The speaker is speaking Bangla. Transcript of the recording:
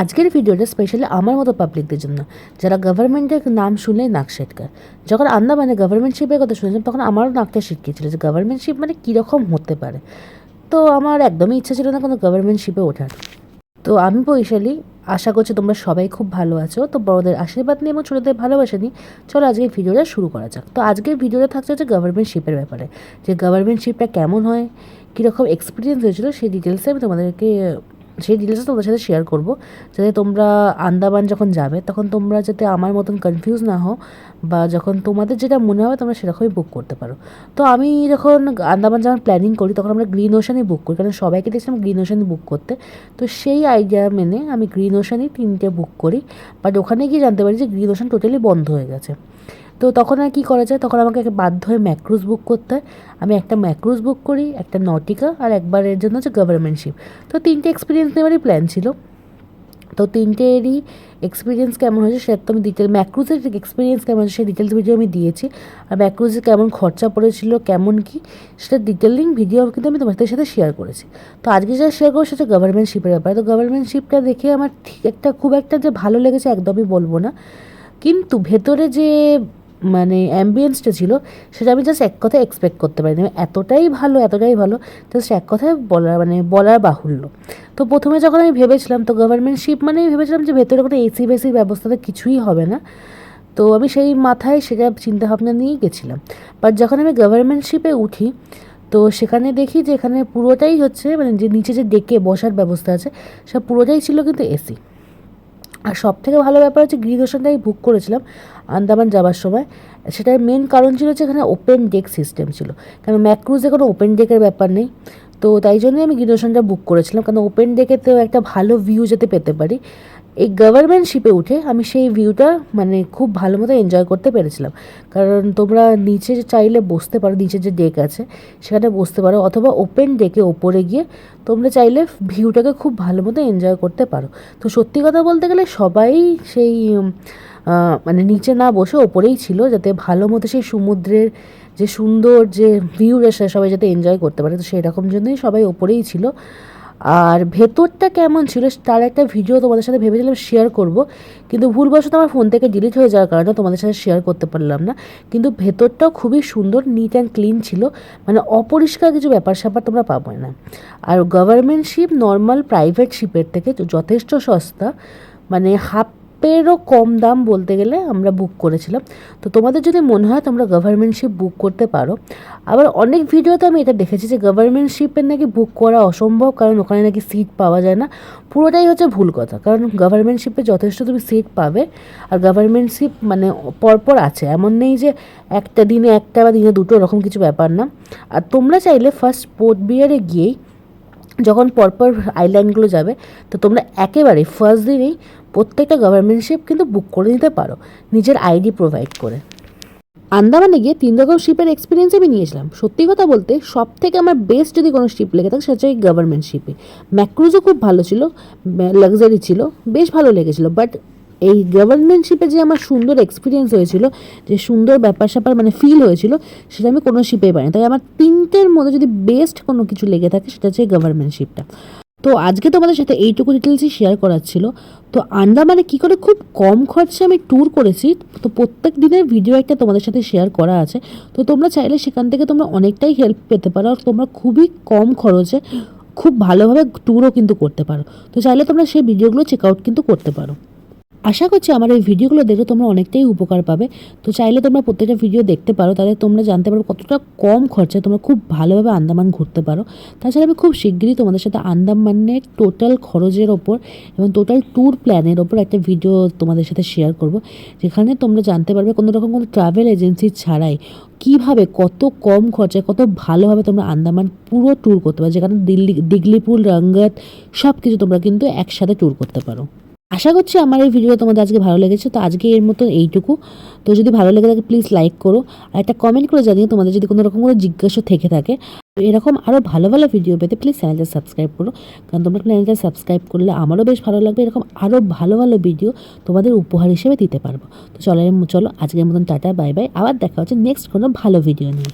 আজকের ভিডিওটা স্পেশালি আমার মতো পাবলিকদের জন্য। যারা গভর্নমেন্টের নাম শুনলেই নাক সেটকার। যখন আন্দামানে গভর্নমেন্টশিপের কথা শুনেছিলাম তখন আমারও নাকটা শিটকেছিল যে গভর্নমেন্টশিপ মানে কীরকম হতে পারে। তো আমার একদমই ইচ্ছা ছিল না কোনো গভর্নমেন্টশিপে ওঠার। তো আমি বৈশালী, আশা করছি তোমরা সবাই খুব ভালো আছো। তো বড়দের আশীর্বাদ নিয়ে এবং ছোটোদের ভালোবাসা নিয়ে চলো আজকে ভিডিওটা শুরু করা যাক। তো আজকের ভিডিওটা থাকছে হচ্ছে গভর্নমেন্টশিপের ব্যাপারে। যে গভর্নমেন্টশিপটা কেমন হয়, কীরকম এক্সপিরিয়েন্স হয়েছিল, সেই ডিটেলসে আমি তোমাদেরকে সেই ডিটেলসটা তোমাদের সাথে শেয়ার করব, যাতে তোমরা আন্দামান যখন যাবে, তখন তোমরা যাতে আমার মতন কনফিউজ না হও, বা যখন তোমাদের যেটা মনে হবে তোমরা সেরকমই বুক করতে পারো। তো আমি যখন আন্দামান যখন প্ল্যানিং করি, তখন আমরা গ্রিন ওশানই বুক করি, কারণ সবাইকে দেখছিলাম গ্রিন ওশানই বুক করতে। তো সেই আইডিয়া মেনে আমি গ্রিন ওশানই তিনটে বুক করি বাট ওখানে গিয়ে জানতে পারি যে গ্রিন ওশান টোটালি বন্ধ হয়ে গেছে। তো তখন আর কী করা যায়? তখন আমাকে একটা বাধ্য হয়ে ম্যাক্রুজ বুক করতে হয়। আমি একটা ম্যাক্রুজ বুক করি, একটা নটিকা আর একবারের জন্য হচ্ছে গভর্নমেন্টশিপ তো তিনটে এক্সপিরিয়েন্স নেওয়ারই প্ল্যান ছিল। তো তিনটেরই এক্সপিরিয়েন্স কেমন হয়েছে সেটা তো আমি ডিটেল ম্যাক্রুজের এক্সপিরিয়েন্স কেমন হয়েছে সেই ডিটেলস ভিডিও আমি দিয়েছি। আর ম্যাক্রুজে কেমন খরচা পড়েছিল, কেমন কি, সেটা ডিটেলিং ভিডিও কিন্তু আমি তোমাদের সাথে শেয়ার করেছি। তো আজকে যা শেয়ার করব সেটা গভর্নমেন্টশিপের ব্যাপারে। তো গভর্নমেন্টশিপটা দেখে আমার ঠিক একটা, খুব একটা যে ভালো লেগেছে একদমই বলব না। কিন্তু ভেতরে যে মানে অ্যাম্বিয়েন্সটা ছিল, সেটা আমি জাস্ট এক কথায় এক্সপেক্ট করতে পারিনি। এতটাই ভালো এতটাই ভালো জাস্ট এক কথায় বলার মানে বলার বাহুল্য। তো প্রথমে যখন আমি ভেবেছিলাম, তো গভর্নমেন্টশিপ মানে ভেবেছিলাম যে ভেতরে কোনো এসি বেসির ব্যবস্থাতে কিছুই হবে না। তো আমি সেই মাথায় সেটা চিন্তাভাবনা নিয়েই গেছিলাম। বাট যখন আমি গভর্নমেন্টশিপে উঠি, তো সেখানে দেখি যে এখানে পুরোটাই হচ্ছে মানে যে নিচে যে ডেকে বসার ব্যবস্থা আছে, সব পুরোটাই ছিল কিন্তু এসি আর সব থেকে ভালো ব্যাপার হচ্ছে গ্রিন ওশানটাই বুক করেছিলাম আন্দামান যাওয়ার সময়। সেটার মেন কারণ ছিল যে এখানে ওপেন ডেক সিস্টেম ছিল। কারণ ম্যাক্রুজে কোনো ওপেন ডেকের ব্যাপার নেই। তো তাই জন্যই আমি গ্রিন বুক করেছিলাম। কারণ ওপেন ডেকেতেও একটা ভালো ভিউ যাতে পেতে পারি। এই গভর্নমেন্ট শিপে উঠে আমি সেই ভিউটা মানে খুব ভালো মতো এনজয় করতে পেরেছিলাম। কারণ তোমরা নিচে চাইলে বসতে পারো, নিচে যে ডেক আছে, সেখানে বসতে পারো অথবা ওপেন ডেকে ওপরে গিয়ে তোমরা চাইলে ভিউটাকে খুব ভালো মতো এনজয় করতে পারো। তো সত্যি কথা বলতে গেলে সবাই সেই মানে নিচে না বসে ওপরেই ছিল, যাতে ভালো মতো সেই সমুদ্রের যে সুন্দর যে ভিউ এসে সবাই যাতে এনজয় করতে পারে। তো সেরকম জন্যই সবাই ওপরেই ছিল। আর ভেতরটা কেমন ছিল তার একটা ভিডিও তোমাদের সাথে ভেবেছিলাম শেয়ার করব, কিন্তু ভুলবশত আমার ফোন থেকে ডিলিট হয়ে যাওয়ার কারণে তোমাদের সাথে শেয়ার করতে পারলাম না। কিন্তু ভেতরটাও খুবই সুন্দর নিট অ্যান্ড ক্লিন ছিল মানে অপরিষ্কার কিছু ব্যাপার স্যাপার তোমরা পাবো না। আর গভর্নমেন্ট শিপ নর্মাল প্রাইভেট শিপের থেকে যথেষ্ট সস্তা মানে হাফ হাফেরও কম দাম বলতে গেলে আমরা বুক করেছিলাম। তো তোমাদের যদি মনে হয় তোমরা গভর্নমেন্টশিপ বুক করতে পারো। আবার অনেক ভিডিওতে আমি এটা দেখেছি যে গভর্নমেন্টশিপের নাকি বুক করা অসম্ভব, কারণ ওখানে নাকি সিট পাওয়া যায় না। পুরোটাই হচ্ছে ভুল কথা, কারণ গভর্নমেন্ট শিপে যথেষ্ট তুমি সিট পাবে আর গভর্নমেন্টশিপ মানে পরপর আছে। এমন নেই যে একটা দিনে একটা বা দিনে দুটো ওরকম কিছু ব্যাপার না। আর তোমরা চাইলে ফার্স্ট পোর্ট বিয়ারে গিয়েই যখন পরপর আইল্যান্ডগুলো যাবে, তো তোমরা একেবারে ফার্স্ট দিনেই প্রত্যেকটা গভর্নমেন্টশিপ কিন্তু বুক করে নিতে পারো, নিজের আইডি প্রোভাইড করে। আন্দামানে গিয়ে তিন রকম শিপের এক্সপিরিয়েন্স আমি নিয়েছিলাম। সত্যি কথা বলতে সব থেকে আমার বেস্ট যদি কোনো শিপ লেগে থাকে, সেটা হচ্ছে গভর্নমেন্ট শিপে ম্যাক্রুজও খুব ভালো ছিল লাক্সারি ছিল, বেশ ভালো লেগেছিলো বাট এই গভর্নমেন্টশিপে যে আমার সুন্দর এক্সপিরিয়েন্স হয়েছিল, যে সুন্দর ব্যাপার স্যাপার মানে ফিল হয়েছিল, সেটা আমি কোনো শিপে পাইনি। তাই আমার তিনটের মধ্যে যদি বেস্ট কোনো কিছু লেগে থাকে, সেটা হচ্ছে গভর্নমেন্টশিপটা তো আজকে তোমাদের সাথে এইটুকু ডিটেলসই শেয়ার করার ছিল। তো আন্দামানে কী করে খুব কম খরচে আমি ট্যুর করেছি, তো প্রত্যেক দিনের ভিডিও একটা তোমাদের সাথে শেয়ার করা আছে। তো তোমরা চাইলে সেখান থেকে তোমরা অনেকটাই হেল্প পেতে পারো আর তোমরা খুবই কম খরচে খুব ভালোভাবে ট্যুরও কিন্তু করতে পারো। তো চাইলে তোমরা সেই ভিডিওগুলো চেক আউট কিন্তু করতে পারো। আশা করছি আমার এই ভিডিওগুলো দেখে তোমরা অনেকটাই উপকার পাবে। তো চাইলে তোমরা প্রত্যেকটা ভিডিও দেখতে পারো, তাহলে তোমরা জানতে পারো কতটা কম খরচায় তোমরা খুব ভালোভাবে আন্দামান ঘুরতে পারো। তাছাড়া আমি খুব শীঘ্রই তোমাদের সাথে আন্দামানের টোটাল খরচের ওপর এবং টোটাল ট্যুর প্ল্যানের ওপর একটা ভিডিও তোমাদের সাথে শেয়ার করব, যেখানে তোমরা জানতে পারবে কোনো রকম কোনো ট্রাভেল এজেন্সি ছাড়াই কীভাবে কত কম খরচায় কত ভালোভাবে তোমরা আন্দামান পুরো ট্যুর করতে পারো, যেখানে দিল্লি, দিগলিপুর, রঙ্গত সব কিছু তোমরা কিন্তু একসাথে ট্যুর করতে পারো। আশা করছি আমার এই ভিডিও তোমাদের আজকে ভালো লেগেছে, তো আজকে এর মতো এইটুকু। তো যদি ভালো লেগে থাকে প্লিজ লাইক করো। আর একটা কমেন্ট করে জানিয়ে তোমাদের যদি কোনো রকম কোনো জিজ্ঞাসা থেকে থাকে। এরকম আরও ভালো ভালো ভিডিও পেতে প্লিজ চ্যানেলটা সাবস্ক্রাইব করো। কারণ তোমরা চ্যানেলটা সাবস্ক্রাইব করলে আমারও বেশ ভালো লাগবে, এরকম আরও ভালো ভালো ভিডিও তোমাদের উপহার হিসেবে দিতে পারব। তো চলো চলো আজকের মতন টাটা বাই বাই আবার দেখা হচ্ছে নেক্সট কোনো ভালো ভিডিও নিয়ে।